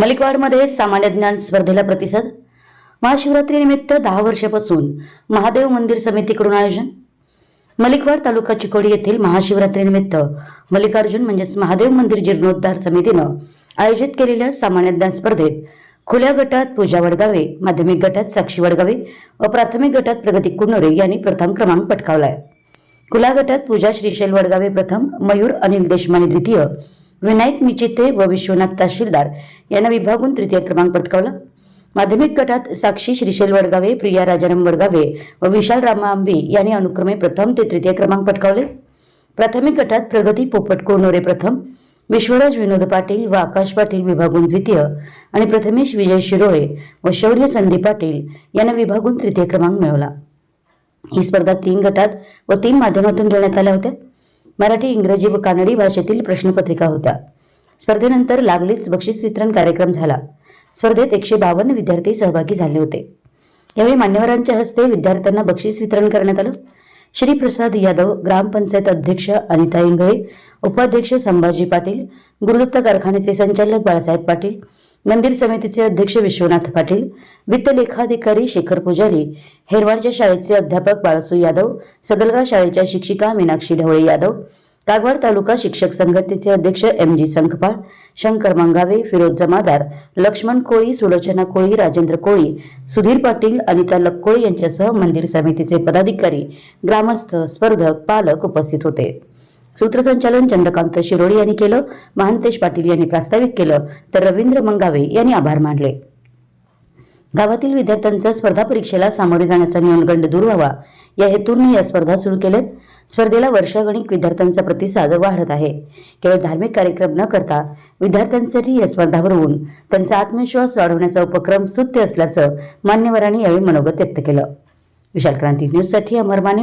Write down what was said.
मलिकवाडमध्ये सामान्य ज्ञान स्पर्धेला प्रतिसाद. महाशिवरात्रीनिमित्त दहा वर्षापासून महादेव मंदिर समितीकडून आयोजन. मलिकवाड तालुका चिकोडी येथील महाशिवरात्रीनिमित्त मल्लिकार्जुन म्हणजेच महादेव मंदिर जीर्णोद्धार समितीनं आयोजित केलेल्या सामान्य ज्ञान स्पर्धेत खुल्या गटात पूजा वडगावे माध्यमिक गटात साक्षी वडगावे व प्राथमिक गटात प्रगती कुन्नोरे यांनी प्रथम क्रमांक पटकावलाय. खुल्या गटात पूजा श्रीशैल वडगावे प्रथम मयूर अनिल देशमाने द्वितीय विनायक निचिते व विश्वनाथ तहसीलदार यांना विभागून तृतीय क्रमांक पटकावला. माध्यमिक गटात साक्षी श्रीशैल वडगावे प्रिया राजाराम वडगावे व विशाल रामांबी यांनी अनुक्रमे प्रथम ते तृतीय क्रमांक पटकावले. प्राथमिक गटात प्रगती पोपट कोणोरे प्रथम विश्वराज विनोद पाटील व आकाश पाटील विभागून द्वितीय आणि प्रथमेश विजय शिरोळे व शौर्य संदीप पाटील यांना विभागून तृतीय क्रमांक मिळवला. ही स्पर्धा तीन गटात व तीन माध्यमातून घेण्यात आल्या होत्या. मराठी इंग्रजी व कानडी भाषेतील प्रश्नपत्रिका होत्या. स्पर्धेनंतर लागलीच बक्षीस वितरण कार्यक्रम झाला. स्पर्धेत एकशे बावन्न विद्यार्थी सहभागी झाले होते. यावेळी मान्यवरांच्या हस्ते विद्यार्थ्यांना बक्षीस वितरण करण्यात आलं. श्रीप्रसाद यादव ग्रामपंचायत अध्यक्ष अनिता इंगळे उपाध्यक्ष संभाजी पाटील गुरुदत्त कारखान्याचे संचालक बाळासाहेब पाटील मंदिर समितीचे अध्यक्ष विश्वनाथ पाटील वित्त लेखाधिकारी शेखर पुजारी हेरवाडच्या शाळेचे अध्यापक बाळासू यादव सदलगा शाळेच्या शिक्षिका मीनाक्षी ढवळे यादव कागवाड तालुका शिक्षक संघटनेचे अध्यक्ष एम जी संखपाळ शंकर मंगावे फिरोज जमादार लक्ष्मण कोळी सुलोचना कोळी राजेंद्र कोळी सुधीर पाटील अनिता लक्कोळी यांच्यासह मंदिर समितीचे पदाधिकारी ग्रामस्थ स्पर्धक पालक उपस्थित होते. सूत्रसंचालन चंद्रकांत शिरोडी यांनी केलं महांतेश पाटील यांनी प्रास्ताविक केलं तर रवींद्र मंगावे यांनी आभार मानले. गावातील विद्यार्थ्यांचा स्पर्धा परीक्षेला सामोरे जाण्याचा न्यूनगंड दूर व्हावा या हेतूने या स्पर्धा सुरू केल्यात. स्पर्धेला वर्षागणिक विद्यार्थ्यांचा प्रतिसाद वाढत आहे. केवळ धार्मिक कार्यक्रम न करता विद्यार्थ्यांसाठी या स्पर्धा भरवून त्यांचा आत्मविश्वास वाढवण्याचा उपक्रम स्तुत्य असल्याचं मान्यवरांनी यावेळी मनोगत व्यक्त केलं. विशाल क्रांती न्यूजसाठी अमर माने